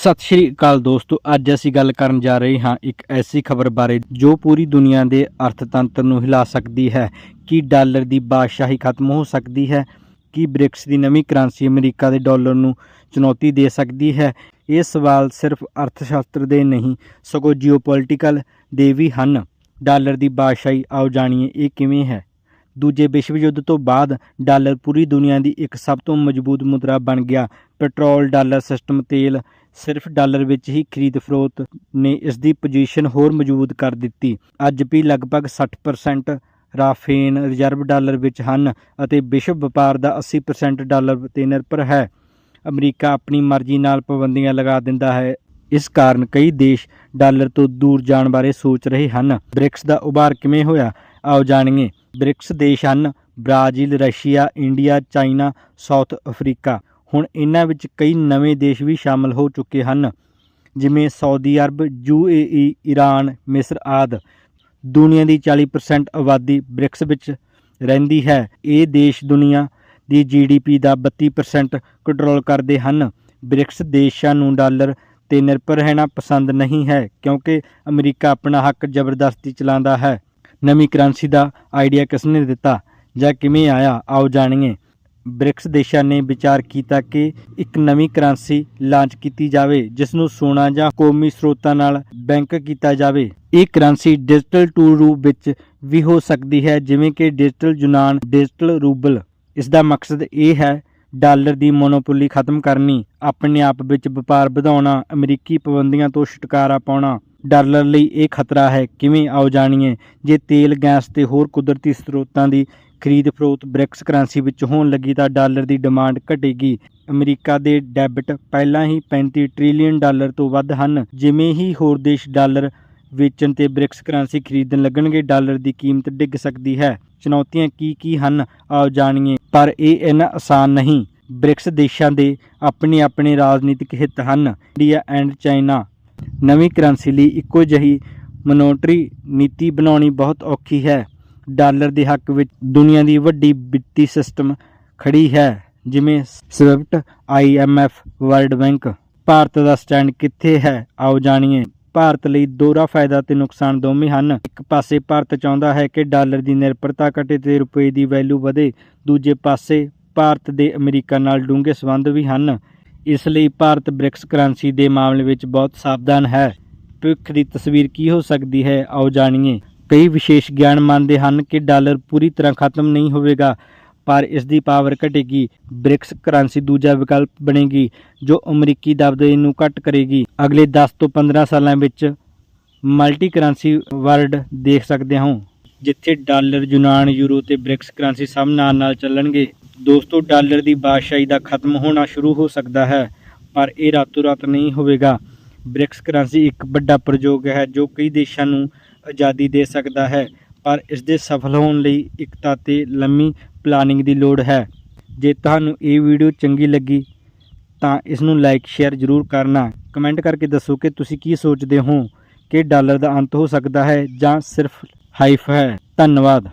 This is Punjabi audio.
ਸਤਿ ਸ਼੍ਰੀ ਅਕਾਲ ਦੋਸਤੋ, ਅੱਜ ਅਸੀਂ ਗੱਲ ਕਰਨ ਜਾ ਰਹੇ ਹਾਂ ਇੱਕ ਐਸੀ ਖਬਰ ਬਾਰੇ ਜੋ ਪੂਰੀ ਦੁਨੀਆ ਦੇ ਅਰਥਤੰਤਰ ਨੂੰ ਹਿਲਾ ਸਕਦੀ ਹੈ। ਕਿ ਡਾਲਰ ਦੀ ਬਾਦਸ਼ਾਹੀ ਖਤਮ ਹੋ ਸਕਦੀ ਹੈ? ਕੀ ਬ੍ਰਿਕਸ ਦੀ ਨਵੀਂ ਕਰੰਸੀ ਅਮਰੀਕਾ ਦੇ ਡਾਲਰ ਨੂੰ ਚੁਣੌਤੀ ਦੇ ਸਕਦੀ ਹੈ? ਇਹ ਸਵਾਲ ਸਿਰਫ ਅਰਥਸ਼ਾਸਤਰ ਦੇ ਨਹੀਂ, ਸਗੋਂ ਜੀਓਪੋਲਿਟੀਕਲ ਦੇ ਵੀ ਹਨ। ਡਾਲਰ ਦੀ ਬਾਦਸ਼ਾਹੀ, ਆਓ ਜਾਣੀਏ ਇਹ ਕਿਵੇਂ ਹੈ। ਦੂਜੇ ਵਿਸ਼ਵ ਯੁੱਧ ਤੋਂ ਬਾਅਦ ਡਾਲਰ ਪੂਰੀ ਦੁਨੀਆ ਦੀ ਇੱਕ ਸਭ ਤੋਂ ਮਜ਼ਬੂਤ ਮੁਦਰਾ ਬਣ ਗਿਆ। ਪੈਟਰੋਲ, ਡਾਲਰ ਸਿਸਟਮ, ਤੇਲ ਸਿਰਫ ਡਾਲਰ ਵਿੱਚ ਹੀ ਖਰੀਦ ਫਰੋਤ ਨੇ ਇਸ ਦੀ ਪੋਜੀਸ਼ਨ ਹੋਰ ਮਜ਼ਬੂਤ ਕਰ ਦਿੱਤੀ। ਅੱਜ ਵੀ ਲਗਭਗ 60% ਰਾਫੇਨ ਰਿਜ਼ਰਵ ਡਾਲਰ ਵਿੱਚ ਹਨ ਅਤੇ ਵਿਸ਼ਵ ਵਪਾਰ ਦਾ 80% ਡਾਲਰ ਤੇ ਨਿਰਭਰ ਹੈ। ਅਮਰੀਕਾ ਆਪਣੀ ਮਰਜ਼ੀ ਨਾਲ ਪਾਬੰਦੀਆਂ ਲਗਾ ਦਿੰਦਾ ਹੈ। ਇਸ ਕਾਰਨ ਕਈ ਦੇਸ਼ ਡਾਲਰ ਤੋਂ ਦੂਰ ਜਾਣ ਬਾਰੇ ਸੋਚ ਰਹੇ ਹਨ। ਬ੍ਰਿਕਸ ਦਾ ਉਭਾਰ ਕਿਵੇਂ ਹੋਇਆ? ਆਓ ਜਾਣੀਏ। ਬ੍ਰਿਕਸ ਦੇਸ਼ ਹਨ। Brazil, Russia, India, China, South Africa. ਹੁਣ ਇਹਨਾਂ ਵਿੱਚ ਕਈ ਨਵੇਂ ਦੇਸ਼ ਵੀ ਸ਼ਾਮਲ ਹੋ ਚੁੱਕੇ ਹਨ। ਜਿਵੇਂ ਸਾਊਦੀ ਅਰਬ ਯੂਏਈ ਈਰਾਨ ਮਿਸਰ ਆਦਿ। ਦੁਨੀਆ ਦੀ 40% ਆਬਾਦੀ ਬ੍ਰਿਕਸ ਵਿੱਚ ਰਹਿੰਦੀ ਹੈ। ਇਹ ਦੇਸ਼ ਦੁਨੀਆ ਦੀ ਜੀਡੀਪੀ ਦਾ 32% ਕੰਟਰੋਲ ਕਰਦੇ ਹਨ। ਬ੍ਰਿਕਸ ਦੇਸ਼ਾਂ ਨੂੰ ਡਾਲਰ ਤੇ ਨਿਰਭਰ ਰਹਿਣਾ ਪਸੰਦ ਨਹੀਂ ਹੈ, ਕਿਉਂਕਿ ਅਮਰੀਕਾ ਆਪਣਾ ਹੱਕ ਜ਼ਬਰਦਸਤੀ ਚਲਾਉਂਦਾ ਹੈ। ਨਵੀਂ ਕਰੰਸੀ ਦਾ ਆਈਡੀਆ ਕਿਸ ਨੇ ਦਿੱਤਾ? ਜਾਂ ਕਿਵੇਂ ਆਇਆ? ਆਓ ਜਾਣੀਏ। ਬ੍ਰਿਕਸ ਦੇਸ਼ਾਂ ਨੇ ਵਿਚਾਰ ਕੀਤਾ ਕਿ ਇੱਕ ਨਵੀਂ ਕਰੰਸੀ ਲਾਂਚ ਕੀਤੀ ਜਾਵੇ ਜਿਸ ਨੂੰ ਸੋਨਾ ਜਾਂ ਕੌਮੀ ਸਰੋਤਾਂ ਨਾਲ ਬੈਂਕ ਕੀਤਾ ਜਾਵੇ। ਇਹ ਕਰੰਸੀ ਡਿਜੀਟਲ ਟੂਲ ਰੂਪ ਵਿੱਚ ਵੀ ਹੋ ਸਕਦੀ ਹੈ, ਜਿਵੇਂ ਕਿ ਡਿਜੀਟਲ ਯੂਨਾਨ, ਡਿਜੀਟਲ ਰੂਬਲ। ਇਸ ਦਾ ਮਕਸਦ ਇਹ ਹੈ, ਡਾਲਰ ਦੀ ਮੋਨੋਪੋਲੀ ਖਤਮ ਕਰਨੀ, ਆਪਣੇ ਆਪ ਵਿੱਚ ਵਪਾਰ ਵਧਾਉਣਾ, ਅਮਰੀਕੀ ਪਾਬੰਦੀਆਂ ਤੋਂ ਛੁਟਕਾਰਾ ਪਾਉਣਾ। ਡਾਲਰ ਲਈ ਇਹ ਖਤਰਾ ਹੈ, ਕਿਵੇਂ ਆਓ ਜਾਣੀਏ, ਜੇ ਤੇਲ, ਗੈਸ ਤੇ ਹੋਰ ਕੁਦਰਤੀ ਸਰੋਤਾਂ ਦੀ ਖਰੀਦ ਫਰੋਤ ਬ੍ਰਿਕਸ ਕਰੰਸੀ ਵਿੱਚ ਹੋਣ ਲੱਗੀ ਤਾਂ ਡਾਲਰ ਦੀ ਡਿਮਾਂਡ ਘਟੇਗੀ। ਅਮਰੀਕਾ ਦੇ ਡੈਬਿਟ ਪਹਿਲਾਂ ਹੀ 35 ਟ੍ਰਿਲੀਅਨ ਡਾਲਰ ਤੋਂ ਵੱਧ ਹਨ। ਜਿਵੇਂ ਹੀ ਹੋਰ ਦੇਸ਼ ਡਾਲਰ ਵੇਚਣ ਤੇ ਬ੍ਰਿਕਸ ਕਰੰਸੀ ਖਰੀਦਣ ਲੱਗਣਗੇ, ਡਾਲਰ ਦੀ ਕੀਮਤ ਡਿੱਗ ਸਕਦੀ ਹੈ। ਚੁਣੌਤੀਆਂ ਕੀ ਕੀ ਹਨ? ਆਓ ਜਾਣੀਏ। ਪਰ ਇਹ ਇੰਨਾ ਆਸਾਨ ਨਹੀਂ। ਬ੍ਰਿਕਸ ਦੇਸ਼ਾਂ ਦੇ ਆਪਣੇ ਆਪਣੇ ਰਾਜਨੀਤਿਕ ਹਿੱਤ ਹਨ। India and China. ਨਵੀਂ ਕਰੰਸੀ ਲਈ ਇੱਕੋ ਜਿਹੀ ਮੋਨੋਟਰੀ ਨੀਤੀ ਬਣਾਉਣੀ ਬਹੁਤ ਔਖੀ ਹੈ। ਡਾਲਰ ਦੇ ਹੱਕ ਵਿੱਚ ਦੁਨੀਆ ਦੀ ਵੱਡੀ ਵਿੱਤੀ ਸਿਸਟਮ ਖੜੀ ਹੈ, ਜਿਵੇਂ SWIFT IMF World Bank. Bharat ਦਾ ਸਟੈਂਡ ਕਿੱਥੇ ਹੈ? ਆਓ ਜਾਣੀਏ। ਭਾਰਤ ਲਈ ਦੋਹਰਾ ਫਾਇਦਾ ਤੇ ਨੁਕਸਾਨ ਦੋਵੇਂ ਹਨ। ਇੱਕ ਪਾਸੇ ਭਾਰਤ ਚਾਹੁੰਦਾ ਹੈ ਕਿ ਡਾਲਰ ਦੀ ਨਿਰਭਰਤਾ ਘਟੇ ਤੇ ਰੁਪਏ ਦੀ ਵੈਲਿਊ ਵਧੇ। ਦੂਜੇ ਪਾਸੇ ਭਾਰਤ ਦੇ ਅਮਰੀਕਾ ਨਾਲ ਡੂੰਘੇ ਸੰਬੰਧ ਵੀ ਹਨ। ਇਸ ਲਈ ਭਾਰਤ ਬ੍ਰਿਕਸ ਕਰੰਸੀ ਦੇ ਮਾਮਲੇ ਵਿੱਚ ਬਹੁਤ ਸਾਵਧਾਨ ਹੈ। ਭਵਿੱਖ ਦੀ ਤਸਵੀਰ ਕੀ ਹੋ ਸਕਦੀ ਹੈ? ਆਓ ਜਾਣੀਏ। ਕਈ ਵਿਸ਼ੇਸ਼ ਗਿਆਨ ਮੰਨਦੇ ਹਨ ਕਿ ਡਾਲਰ ਪੂਰੀ ਤਰ੍ਹਾਂ ਖਤਮ ਨਹੀਂ ਹੋਵੇਗਾ, ਪਰ ਇਸ ਦੀ ਪਾਵਰ ਘਟੇਗੀ। ਬ੍ਰਿਕਸ ਕਰੰਸੀ ਦੂਜਾ ਵਿਕਲਪ ਬਣੇਗੀ, ਜੋ ਅਮਰੀਕੀ ਦਬਦਬੇ ਨੂੰ ਘੱਟ ਕਰੇਗੀ। ਅਗਲੇ 10 ਤੋਂ 15 ਸਾਲਾਂ ਵਿੱਚ ਮਲਟੀ ਕਰੰਸੀ ਵਰਲਡ ਦੇਖ ਸਕਦੇ ਹਾਂ। ਜਿੱਥੇ ਡਾਲਰ, ਯੂਨਾਨ, ਯੂਰੋ ਤੇ ਬ੍ਰਿਕਸ ਕਰੰਸੀ ਸਭ ਨਾਲ ਨਾਲ ਚੱਲਣਗੇ। ਦੋਸਤੋ, ਡਾਲਰ ਦੀ ਬਾਦਸ਼ਾਹੀ ਦਾ ਖਤਮ ਹੋਣਾ ਸ਼ੁਰੂ ਹੋ ਸਕਦਾ ਹੈ, ਪਰ ਇਹ ਰਾਤੋਂ ਰਾਤ ਨਹੀਂ ਹੋਵੇਗਾ। ਬ੍ਰਿਕਸ ਕਰੰਸੀ ਇੱਕ ਵੱਡਾ ਪ੍ਰਯੋਗ ਹੈ, ਜੋ ਕਈ ਦੇਸ਼ਾਂ ਨੂੰ ਆਜ਼ਾਦੀ ਦੇ ਸਕਦਾ ਹੈ, ਪਰ ਇਸ ਦੇ ਸਫਲ ਹੋਣ ਲਈ ਇਕਤਾ ਤੇ ਲੰਮੀ ਪਲਾਨਿੰਗ ਦੀ ਲੋੜ ਹੈ। ਜੇ ਤੁਹਾਨੂੰ ਇਹ ਵੀਡੀਓ ਚੰਗੀ ਲੱਗੀ, ਤਾਂ ਇਸ ਨੂੰ ਲਾਈਕ ਸ਼ੇਅਰ ਜ਼ਰੂਰ ਕਰਨਾ। ਕਮੈਂਟ ਕਰਕੇ ਦੱਸੋ ਕਿ ਤੁਸੀਂ ਕੀ ਸੋਚਦੇ ਹੋ ਕਿ ਡਾਲਰ ਦਾ ਅੰਤ ਹੋ ਸਕਦਾ ਹੈ ਜਾਂ ਸਿਰਫ ਹਾਈਫ ਹੈ। ਧੰਨਵਾਦ।